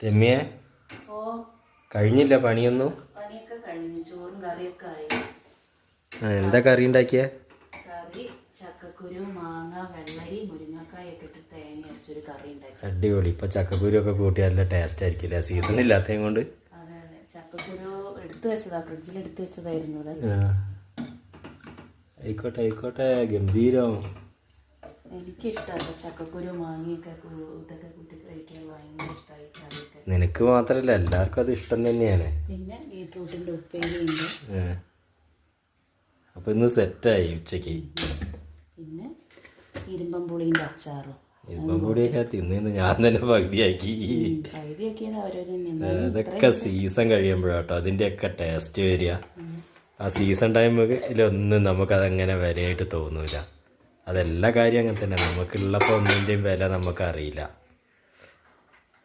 രമ്യ ഓ. കഴിഞ്ഞില്ല പണിയൊന്നും? പണിയൊക്കെ കഴിഞ്ഞു ചോറും കറിയൊക്കെ ആയി. എന്താ കറി ഉണ്ടാക്കിയ? കറി ചക്കക്കുരു മാങ്ങ വെള്ളരി മുരിങ്ങക്കായ ഒക്കെ ഇട്ട് തേങ്ങ അരച്ചൊരു കറി ഉണ്ടാക്കി. അടിപൊളി. ഇപ്പൊ ചക്കക്കുരു ഒക്കെ കൂട്ടി നല്ല ടേസ്റ്റ് ആയിരിക്കില്ല സീസൺ ഇല്ലാത്തതും കൊണ്ട്. അതെ അതെ. ചക്കക്കുരു എടുത്തു വെച്ചതാ ഫ്രിഡ്ജിൽ എടുത്തു വെച്ചതായിരുന്നു. ആയിക്കോട്ടെ ആയിക്കോട്ടെ. ഗംഭീരം. എനിക്കിഷ്ടമല്ല ചക്കക്കുരു മാങ്ങയൊക്കെ ഇതൊക്കെ കൂട്ടി കഴിക്കാൻ ഭയങ്കര ഇഷ്ടമായി കറിയൊക്കെ നിനക്ക് മാത്രല്ല എല്ലാവർക്കും അത് ഇഷ്ടം തന്നെയാണ്. പിന്നെ ബീട്രൂട്ടിന്റെ ഉപ്പേരിയുണ്ട്. ആ. അപ്പൊ ഇന്ന് സെറ്റായി ഉച്ചയ്ക്ക് പിന്നെ ഇരുമ്പം പുളിന്റെ അച്ചാറും. തിന്നു ഞാൻ തന്നെ പകുതിയാക്കി. അതൊക്കെ സീസൺ കഴിയുമ്പോഴാട്ടോ അതിന്റെയൊക്കെ ടേസ്റ്റ് വരിക. ആ സീസൺ ടൈമിലൊന്നും നമുക്കതങ്ങനെ വിലയായിട്ട് തോന്നൂല. അതെല്ലാ കാര്യം അങ്ങനെ തന്നെ. നമുക്കുള്ളപ്പോൾ ഒന്നിന്റെയും വില നമുക്കറിയില്ല.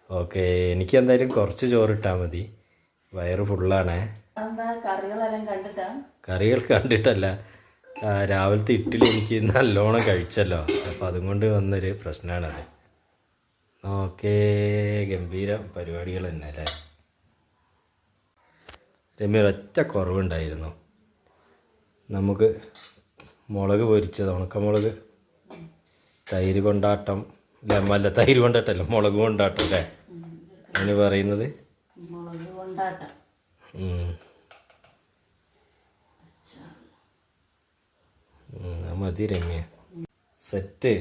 ഓക്കെ എനിക്ക് എന്തായാലും കുറച്ച് ചോറിട്ടാൽ മതി. വയറ് ഫുള്ളാണേ. കറികൾ കണ്ടിട്ടല്ല. രാവിലത്തെ ഇഡ്ഡലി എനിക്ക് നല്ലോണം കഴിച്ചല്ലോ. അപ്പോൾ അതുകൊണ്ട് വന്നൊരു പ്രശ്നമാണത് ഓക്കെ ഗംഭീര പരിപാടികൾ തന്നെ അല്ലേ? രമ്യ ഒറ്റ കുറവുണ്ടായിരുന്നു. നമുക്ക് മുളക് പൊരിച്ചത് ഉണക്കമുളക് തൈര് കൊണ്ടാട്ടം അല്ല തൈര് കൊണ്ടാട്ടല്ല മുളക് കൊണ്ടാട്ടം അല്ലേ അതിന് പറയുന്നത്. മുളക് കൊണ്ടാട്ടം. മതി രമ്യ. സെറ്റ്.